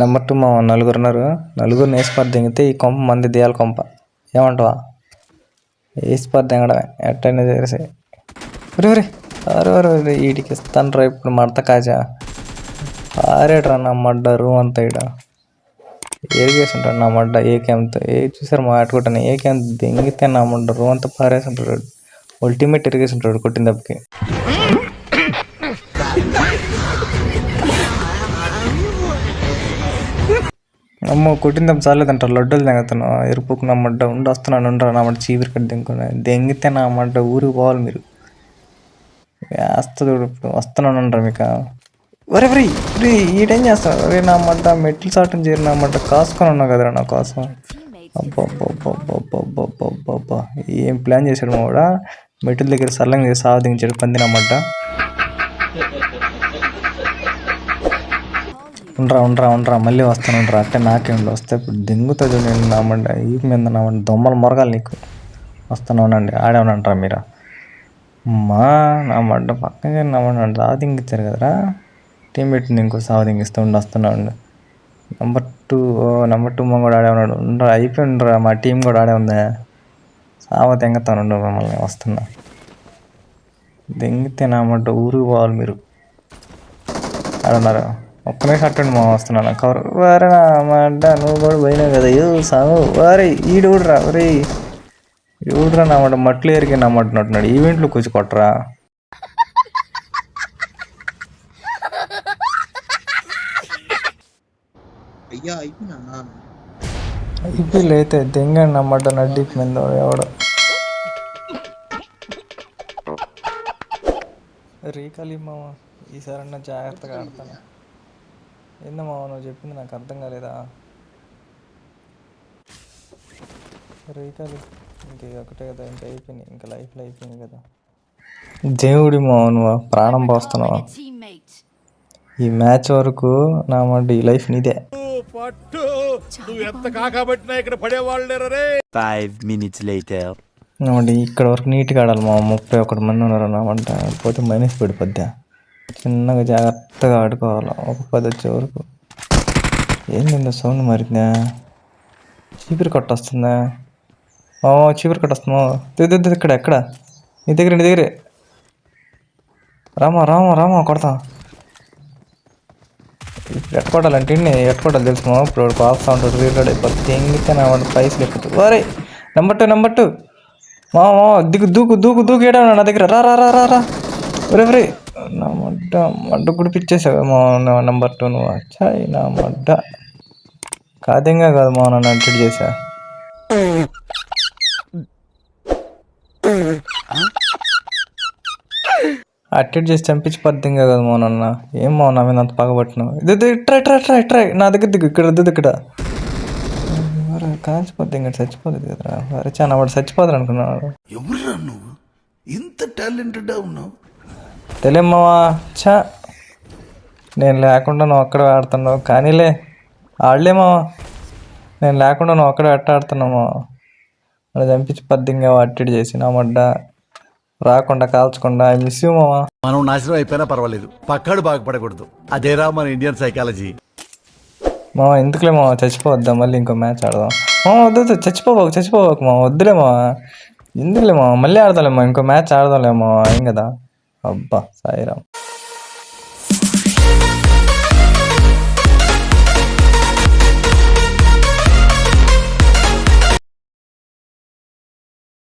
Number two మా నలుగురు ఉన్నారు. నలుగురు వేసిపారు దిగితే ఈ కొంప మంది దేయాల కొంప. ఏమంటావా? వేసిపారు దిగడమే? ఎట్టయినా చేసి ఒరే ఒరే అరే అరే అరే వీటికి ఇస్తాను రా ఇప్పుడు మడత కాజా. ఆరేట్రా నా మడ్డ రూమ్ అంతా ఇడ ఏరిగేసి ఉంటాడు నా మడ్డ? ఏ క్యాంప్తో ఏ చూసారు మా ఆటుకుంటాను ఏ క్యాంప్ దెంగితే నా మడ్డ రూమ్ అంతా పారేసి ఉంటాడు అల్టిమేట్ ఇరిగేసి ఉంటాడు కొట్టిన దెబ్బకి. అమ్మ కొట్టిందాం చాలేదంటారు లడ్డూలు తెగతాను ఎరుపుకున్న మడ్డ ఉండి వస్తున్నాను ఉండరా నా మడ్డ చీపురు కట్టి దింకున్నాను దెంగితే నా మడ్డ ఊరికి పోవాలి మీరు వేస్తుంది ఇప్పుడు వస్తున్నాను ఉండరా మీకు ఒరే ఒరే ఒరే ఈడేం చేస్తాను అరే నా మడ్డ మెట్లు చాటం చేరి నా మడ్డ కాసుకొని ఉన్నావు కదరా నా కోసం అబ్బా ఏం ప్లాన్ చేశాడు మా కూడా మెట్ల దగ్గర సల్లంగా చేసి సాగు దించాడు మడ్డ ఉండరా ఉండరా ఉండరా మళ్ళీ వస్తాను ఉండరా. అంటే నాకే ఉండి వస్తే ఇప్పుడు దింగుతుంది నేను నామండి ఈ మీద నామండి దొమ్మలు మొరగాలి నీకు. వస్తాను ఉండండి ఆడే ఉండంటారా మీరా. మా నా మంట పక్కన చేరి నా మండ సావ దింగిచ్చారు కదరా. టీం పెట్టింది ఇంకో సావ దింగిస్తూ ఉండి వస్తున్నా నెంబర్ టూ నెంబర్ టూ మా కూడా ఆడే ఉన్నాడు. ఉండరా అయిపోయి ఉండరా మా టీం కూడా ఆడే ఉందా. సావ తెంగతాను ఉండు మమ్మల్ని వస్తున్నా. దెంగితే నా మంట ఊరికి పోవాలి మీరు. ఆడున్నారు? ఒక్క నిమిషం అట్టండి మా వస్తున్నాను. కవర్ వారే నా మడ్డ నువ్వు కూడా పోయినావు కదా యో సాగు వారే ఈడు ఊడరా ఒరే. ఊడరా నా మాట మట్లు ఎరిగి నా మాట నట్టున్నాడు ఈవెంట్లో కూర్చు కొట్టరా అయ్యా అయిపోయినా ఇప్పుడు అయితే దెంగండి నా మడ్డ నడ్డి మీద ఎవడు? రీకాలి మామ ఈసారన్నా జాగ్రత్తగా ఆడతాను. ఏందో మామ నువ్వు చెప్పింది నాకు అర్థం కాలేదా? రీకాలి ఇంక ఒకటే కదా ఇంకా అయిపోయింది ఇంకా లైఫ్లో అయిపోయింది కదా. దేవుడి మావ నువ్వు ప్రాణం పోస్తున్నావా. ఈ మ్యాచ్ వరకు నా మాట ఈ లైఫ్ నీదే పట్టు నువ్వు ఎంత కాకబట్టినా ఇక్కడ పడేవాళ్ళు రే? ఇక్కడ వరకు నీట్గా ఆడాలి మా ముప్పై ఒకటి మంది ఉన్నారు అన్నమాట పోతే మైనస్ పడిపోద్దా? చిన్నగా జాగ్రత్తగా ఆడుకోవాలి? ఒక పది వచ్చే వరకు. ఏంది సౌండ్ మారిందా? చీపురు కట్ట వస్తుందా ఓ చీపురు కట్ట వస్తుందా దిద్దు ఇక్కడ ఎక్కడ? నీ దగ్గర నీ దగ్గరే. రామా రామా రామా కొడతా. ఇప్పుడు ఎట్టుకోవడాలంటే ఎట్టుకోవడాలి తెలుసు ఇప్పుడు కాస్తా ఉంటాడు రీలోడ్ అయిపోతుంది తెంగితే వాడు పైసలు ఎక్కుతుంది వరే నెంబర్ టూ నెంబర్ టూ మా మా దిగు దూకు దూకు దూకు ఏడా నా దగ్గర? రా రా రా రా రా. ఒరే ఒరే నా మడ్డ మడ్డ గుడిపిచ్చేసావు మా నెంబర్ టూ నువ్వు చాయ్ నా మడ్డ. కాదేంగా కాదు మా నన్ను అంటెడ్ చేసా అట్టెడ్ చేసి చంపించి పద్యంగా కదా మా నాన్న ఏం మా నా మీద అంత పగబట్టినావు ఇది ట్రై ట్రై ట్రై ట్రై నా దగ్గర దిగు ఇక్కడ దిగు ఇక్కడ. మరి కాల్చిపోద్ది ఇంకా చచ్చిపోతుంది కదరా. అరే చాలా వాడు చచ్చిపోతారు అనుకున్నాడు. ఎవరు నువ్వు? ఇంత టాలెంటెడ్ ఉన్నావు. తెలియమ్మా చా నేను లేకుండా నువ్వు అక్కడ ఆడుతున్నావు. కానీలే ఆడలేమా. నేను లేకుండా నువ్వు అక్కడ అట్ట ఆడుతున్నామా అది చంపించి పద్యంగా అట్టడి చేసి నా మడ్డ. రాకుండా కాల్చకుండా ఐ మిస్ యూ మామా మనం నాశనం అయిపోయినా పర్వాలేదు. పక్కాడు బాగుపడకూడదు. అదేరా మన ఇండియన్ సైకాలజీ మామ ఎందుకులే మామ చచ్చిపోవద్దా? మళ్ళీ ఇంకో మ్యాచ్ ఆడదాం. మామ వద్దు వద్దు చచ్చిపోబాకు చచ్చిపోబాకు మామ వద్దులే మామ ఎందుకులే మామ మళ్ళీ ఆడదాంలే మామ ఇంకో మ్యాచ్ ఆడదాంలే మామ ఏం కదా? అబ్బా సాయిరామ్.